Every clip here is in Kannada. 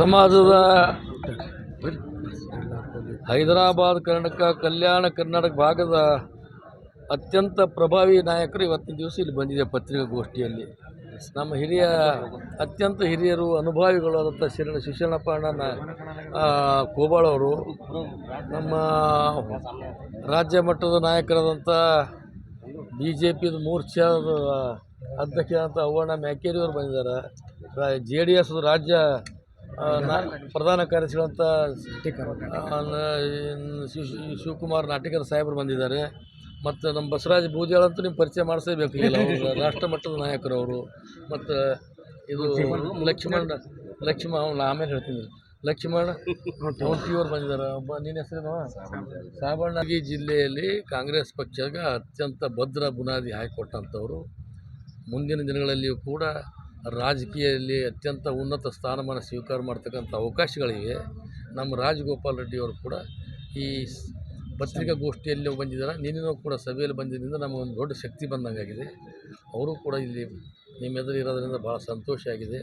ಸಮಾಜದ ಹೈದರಾಬಾದ್ ಕರ್ನಾಟಕ ಕಲ್ಯಾಣ ಕರ್ನಾಟಕ ಭಾಗದ ಅತ್ಯಂತ ಪ್ರಭಾವಿ ನಾಯಕರು ಇವತ್ತಿನ ದಿವಸ ಇಲ್ಲಿ ಬಂದಿದೆ ಪತ್ರಿಕಾಗೋಷ್ಠಿಯಲ್ಲಿ. ನಮ್ಮ ಹಿರಿಯ, ಅತ್ಯಂತ ಹಿರಿಯರು, ಅನುಭವಿಗಳಾದಂಥ ಶಿರಣ ಶಿಶಣ್ಣಪ್ಪ ಅಣ್ಣನ ಕೋಬಾಳವರು ನಮ್ಮ ರಾಜ್ಯ ಮಟ್ಟದ ನಾಯಕರಾದಂಥ ಬಿ ಜೆ ಪಿದ ಮೋರ್ಚಾದ ಅಧ್ಯಕ್ಷರಾದಂಥ ಅವ್ವಣ್ಣ ಮ್ಯಾಕೇರಿಯವರು ಬಂದಿದ್ದಾರೆ. ಜೆ ಡಿ ಎಸ್ ರಾಜ್ಯ ಪ್ರಧಾನ ಕಾರ್ಯದರ್ಶಿಗಳಂಥ ಶಿವಕುಮಾರ್ ನಾಟಿಕರ ಸಾಹೇಬರು ಬಂದಿದ್ದಾರೆ. ಮತ್ತು ನಮ್ಮ ಬಸವರಾಜ್ ಬೂದಿಯಾಳ ಅಂತೂ ನೀವು ಪರಿಚಯ ಮಾಡಿಸಬೇಕು ಇಲ್ಲ ಅವರು. ರಾಷ್ಟ್ರ ಮಟ್ಟದ ನಾಯಕರು ಅವರು. ಮತ್ತು ಇದು ಲಕ್ಷ್ಮಣ. ಲಕ್ಷ್ಮಣ ಅವ್ನು ಆಮೇಲೆ ಹೇಳ್ತೀನಿ ಲಕ್ಷ್ಮಣ ಅವರು ಬಂದಿದ್ದಾರೆ. ಒಬ್ಬ ನಿನ್ನ ಹೆಸರೇನು? ಸಾಬಣ್ಣಗಿ ಜಿಲ್ಲೆಯಲ್ಲಿ ಕಾಂಗ್ರೆಸ್ ಪಕ್ಷಕ್ಕೆ ಅತ್ಯಂತ ಭದ್ರ ಬುನಾದಿ ಹಾಕಿಕೊಟ್ಟಂಥವ್ರು. ಮುಂದಿನ ದಿನಗಳಲ್ಲಿಯೂ ಕೂಡ ರಾಜಕೀಯದಲ್ಲಿ ಅತ್ಯಂತ ಉನ್ನತ ಸ್ಥಾನಮಾನ ಸ್ವೀಕಾರ ಮಾಡ್ತಕ್ಕಂಥ ಅವಕಾಶಗಳಿವೆ. ನಮ್ಮ ರಾಜಗೋಪಾಲ್ ರೆಡ್ಡಿಯವರು ಕೂಡ ಈ ಪತ್ರಿಕಾಗೋಷ್ಠಿಯಲ್ಲಿ ಬಂದಿದ್ದಾರೆ. ನಿನ್ನೆನೂ ಕೂಡ ಸಭೆಯಲ್ಲಿ ಬಂದಿದ್ದರಿಂದ ನಮಗೊಂದು ದೊಡ್ಡ ಶಕ್ತಿ ಬಂದಂಗಾಗಿದೆ. ಅವರು ಕೂಡ ಇಲ್ಲಿ ನಿಮ್ಮ ಎದುರು ಇರೋದ್ರಿಂದ ಭಾಳ ಸಂತೋಷ ಆಗಿದೆ.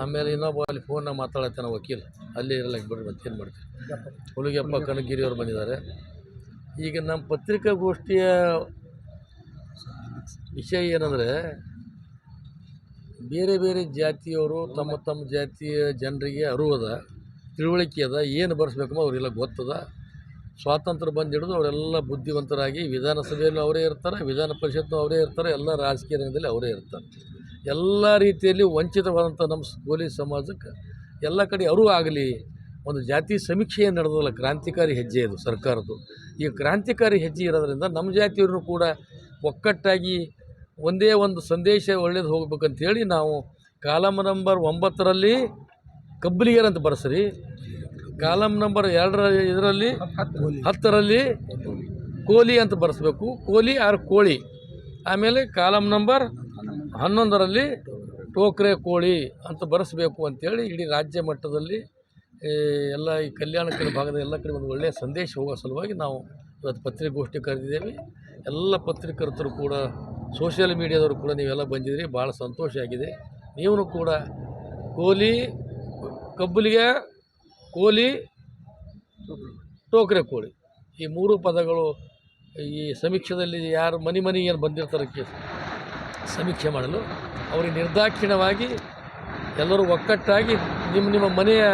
ಆಮೇಲೆ ಇನ್ನೊಬ್ಬ ಅಲ್ಲಿ ಫೋನ್ನಾಗ ಮಾತಾಡತ್ತಾನ ವಕೀಲ್. ಅಲ್ಲೇ ಇರಲ್ಲ ಬಿಡ್ರಿ ಮತ್ತೇನು ಮಾಡ್ತೀವಿ ಹುಲಿಗೆಪ್ಪ ಕನಗಿರಿಯವರು ಬಂದಿದ್ದಾರೆ. ಈಗ ನಮ್ಮ ಪತ್ರಿಕಾಗೋಷ್ಠಿಯ ವಿಷಯ ಏನಂದರೆ ಬೇರೆ ಬೇರೆ ಜಾತಿಯವರು ತಮ್ಮ ತಮ್ಮ ಜಾತಿಯ ಜನರಿಗೆ ಅರಿವದ, ತಿಳುವಳಿಕೆ ಅದ, ಏನು ಬರ್ಸ್ಬೇಕಂಬ ಅವರೆಲ್ಲ ಗೊತ್ತದ. ಸ್ವಾತಂತ್ರ್ಯ ಬಂದು ಹಿಡಿದು ಅವರೆಲ್ಲ ಬುದ್ಧಿವಂತರಾಗಿ ವಿಧಾನಸಭೆಯಲ್ಲೂ ಅವರೇ ಇರ್ತಾರೆ, ವಿಧಾನ ಪರಿಷತ್ನೂ ಅವರೇ ಇರ್ತಾರೆ, ಎಲ್ಲ ರಾಜಕೀಯ ರಂಗದಲ್ಲಿ ಅವರೇ ಇರ್ತಾರೆ. ಎಲ್ಲ ರೀತಿಯಲ್ಲಿ ವಂಚಿತವಾದಂಥ ನಮ್ಮ ಗೋಲಿ ಸಮಾಜಕ್ಕೆ ಎಲ್ಲ ಕಡೆ ಅರಿವು ಆಗಲಿ. ಒಂದು ಜಾತಿ ಸಮೀಕ್ಷೆ ನಡೆದಲ್ಲ, ಕ್ರಾಂತಿಕಾರಿ ಹೆಜ್ಜೆ ಇದು ಸರ್ಕಾರದ್ದು. ಈ ಕ್ರಾಂತಿಕಾರಿ ಹೆಜ್ಜೆ ಇರೋದ್ರಿಂದ ನಮ್ಮ ಜಾತಿಯವ್ರನ್ನೂ ಕೂಡ ಒಕ್ಕಟ್ಟಾಗಿ ಒಂದೇ ಒಂದು ಸಂದೇಶ ಒಳ್ಳೇದು ಹೋಗ್ಬೇಕಂತೇಳಿ ನಾವು ಕಾಲಮ್ ನಂಬರ್ ಒಂಬತ್ತರಲ್ಲಿ ಕಬ್ಬಲಿಗರ್ ಅಂತ ಬರೆಸ್ರಿ. ಕಾಲಮ್ ನಂಬರ್ ಎರಡರ ಇದರಲ್ಲಿ ಹತ್ತರಲ್ಲಿ ಕೋಲಿ ಅಂತ ಬರೆಸ್ಬೇಕು. ಕೋಲಿ ಆರು ಕೋಳಿ. ಆಮೇಲೆ ಕಾಲಮ್ ನಂಬರ್ ಹನ್ನೊಂದರಲ್ಲಿ ಟೋಕ್ರೆ ಕೋಳಿ ಅಂತ ಬರೆಸ್ಬೇಕು ಅಂತೇಳಿ ಇಡೀ ರಾಜ್ಯ ಮಟ್ಟದಲ್ಲಿ ಎಲ್ಲ ಈ ಕಲ್ಯಾಣ ಕಡೆ ಭಾಗದ ಎಲ್ಲ ಕಡೆ ಒಂದು ಒಳ್ಳೆಯ ಸಂದೇಶ ಹೋಗೋ ಸಲುವಾಗಿ ನಾವು ಇವತ್ತು ಪತ್ರಿಕಾಗೋಷ್ಠಿ ಕರೆದಿದ್ದೇವೆ. ಎಲ್ಲ ಪತ್ರಿಕರ್ತರು ಕೂಡ ಸೋಷಿಯಲ್ ಮೀಡಿಯಾದವರು ಕೂಡ ನೀವೆಲ್ಲ ಬಂದಿದ್ದೀರಿ ಭಾಳ ಸಂತೋಷ ಆಗಿದೆ. ನೀವು ಕೂಡ ಕೋಲಿ, ಕಬ್ಬುಲಿಗೆ ಕೋಲಿ, ಟೋಕ್ರೆ ಕೋಳಿ. ಈ ಮೂರು ಪದಗಳು ಈ ಸಮೀಕ್ಷೆದಲ್ಲಿ ಯಾರು ಮನಿ ಮನಿ ಏನು ಬಂದಿರ್ತಾರೆ ಸಮೀಕ್ಷೆ ಮಾಡಲು. ಅವರಿಗೆ ನಿರ್ದಾಕ್ಷಿಣ್ಯವಾಗಿ ಎಲ್ಲರೂ ಒಕ್ಕಟ್ಟಾಗಿ ನಿಮ್ಮ ನಿಮ್ಮ ಮನೆಯ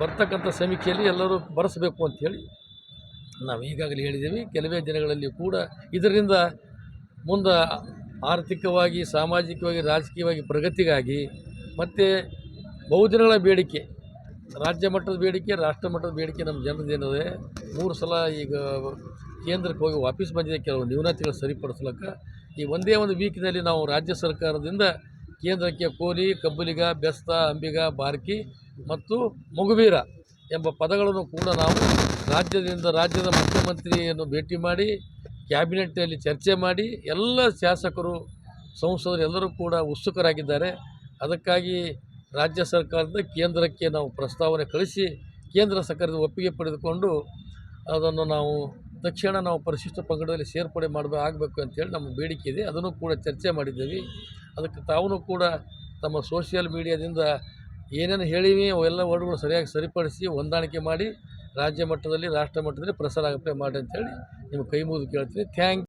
ಬರ್ತಕ್ಕಂಥ ಸಮೀಕ್ಷೆಯಲ್ಲಿ ಎಲ್ಲರೂ ಬರೆಸಬೇಕು ಅಂಥೇಳಿ ನಾವು ಈಗಾಗಲೇ ಹೇಳಿದ್ದೀವಿ. ಕೆಲವೇ ದಿನಗಳಲ್ಲಿ ಕೂಡ ಇದರಿಂದ ಮುಂದೆ ಆರ್ಥಿಕವಾಗಿ, ಸಾಮಾಜಿಕವಾಗಿ, ರಾಜಕೀಯವಾಗಿ ಪ್ರಗತಿಗಾಗಿ ಮತ್ತು ಬಹುದಿನಗಳ ಬೇಡಿಕೆ, ರಾಜ್ಯ ಮಟ್ಟದ ಬೇಡಿಕೆ, ರಾಷ್ಟ್ರ ಮಟ್ಟದ ಬೇಡಿಕೆ ನಮ್ಮ ಜನರದೇನಿದೆ ಮೂರು ಸಲ ಈಗ ಕೇಂದ್ರಕ್ಕೆ ಹೋಗಿ ವಾಪಸ್ ಬಂದಿದೆ ಕೆಲವು ನ್ಯೂನತೆಗಳು ಸರಿಪಡಿಸ್ಲಿಕ್ಕೆ, ಈ ಒಂದೇ ಒಂದು ವೀಕ್ನಲ್ಲಿ ನಾವು ರಾಜ್ಯ ಸರ್ಕಾರದಿಂದ ಕೇಂದ್ರಕ್ಕೆ ಕೋಲಿ, ಕಬ್ಬುಲಿಗ, ಬೆಸ್ತ, ಅಂಬಿಗ, ಬಾರ್ಕಿ ಮತ್ತು ಮಗುವೀರ ಎಂಬ ಪದಗಳನ್ನು ಕೂಡ ನಾವು ರಾಜ್ಯದಿಂದ ರಾಜ್ಯದ ಮುಖ್ಯಮಂತ್ರಿಯನ್ನು ಭೇಟಿ ಮಾಡಿ ಕ್ಯಾಬಿನೆಟ್ನಲ್ಲಿ ಚರ್ಚೆ ಮಾಡಿ ಎಲ್ಲ ಶಾಸಕರು, ಸಂಸದರು ಎಲ್ಲರೂ ಕೂಡ ಉತ್ಸುಕರಾಗಿದ್ದಾರೆ. ಅದಕ್ಕಾಗಿ ರಾಜ್ಯ ಸರ್ಕಾರದ ಕೇಂದ್ರಕ್ಕೆ ನಾವು ಪ್ರಸ್ತಾವನೆ ಕಳಿಸಿ, ಕೇಂದ್ರ ಸರ್ಕಾರದ ಒಪ್ಪಿಗೆ ಪಡೆದುಕೊಂಡು ಅದನ್ನು ನಾವು ತಕ್ಷಣ ನಾವು ಪರಿಶಿಷ್ಟ ಪಂಗಡದಲ್ಲಿ ಸೇರ್ಪಡೆ ಮಾಡಬೇಕು ಆಗಬೇಕು ಅಂತೇಳಿ ನಮ್ಮ ಬೇಡಿಕೆ ಇದೆ. ಅದನ್ನು ಕೂಡ ಚರ್ಚೆ ಮಾಡಿದ್ದೀವಿ. ಅದಕ್ಕೆ ತಾವೂ ಕೂಡ ತಮ್ಮ ಸೋಷಿಯಲ್ ಮೀಡಿಯಾದಿಂದ ಏನೇನು ಹೇಳಿವಿ ಅವೆಲ್ಲ ವರ್ಡ್ಗಳು ಸರಿಯಾಗಿ ಸರಿಪಡಿಸಿ ಹೊಂದಾಣಿಕೆ ಮಾಡಿ ರಾಜ್ಯ ಮಟ್ಟದಲ್ಲಿ ರಾಷ್ಟ್ರ ಮಟ್ಟದಲ್ಲಿ ಪ್ರಸಾರ ಆಗುತ್ತೆ ಮಾಡಿ ಅಂತೇಳಿ ನಿಮ್ಮ ಕೈ ಮುಗಿದು ಕೇಳ್ತೀನಿ. ಥ್ಯಾಂಕ್